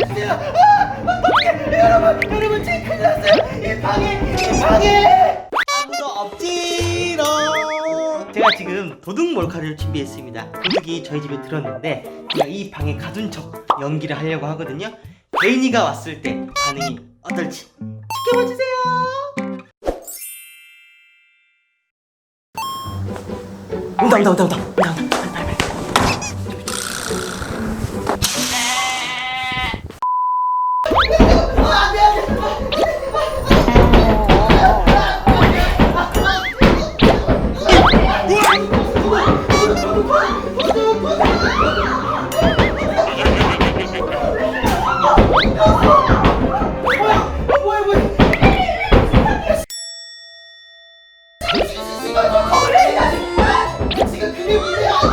살려주세요. 아, 어떡해. 여러분, 여러분, 지금 큰일 났어요. 이 방에, 이 방에. 아무도 없지롱. 제가 지금 도둑 몰카를 준비했습니다. 도둑이 저희 집에 들었는데 제가 이 방에 가둔 척 연기를 하려고 하거든요. 베인이가 왔을 때 반응이 어떨지 지켜봐 주세요. 온다 온다 온다 온다 온다 온다 지금 그게 문제야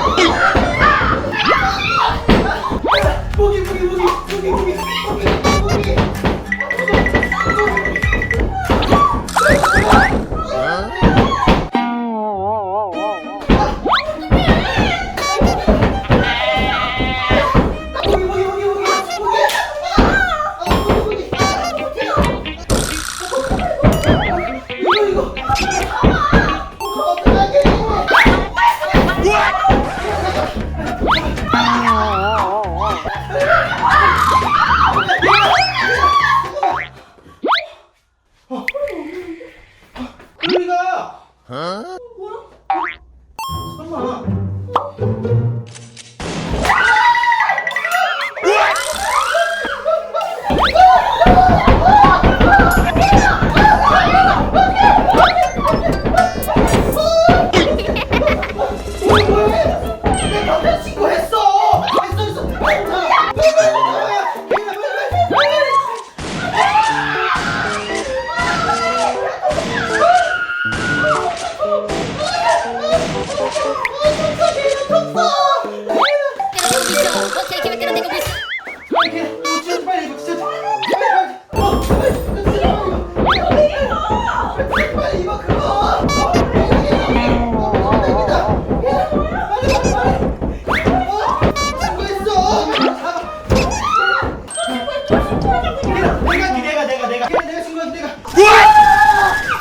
내가 내가 내가 내가 내가 내가 내가. 아.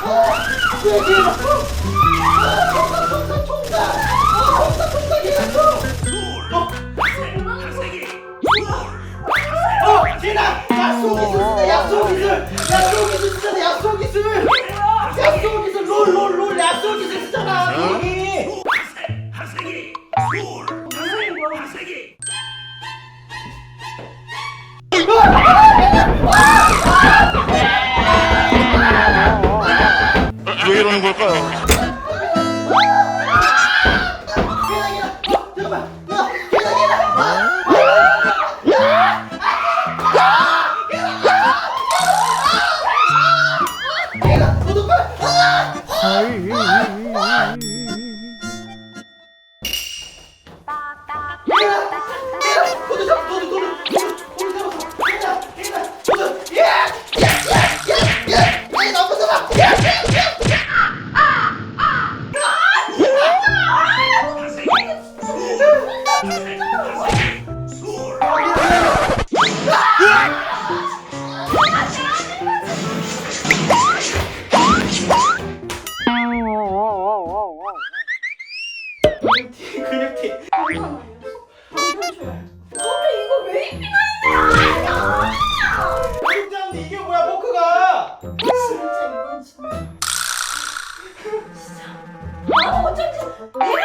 아. 아, 총각 얘가 어. 어, 진아! 약속 기술 쓰자, 약속 기술! 약속 기술 쓰잖아, 약속 기술! 약속 기술, 롤, 롤, 롤, 약속 기술 쓰잖아, 여기! 왜 이러는 걸까요? 계단이 Hey!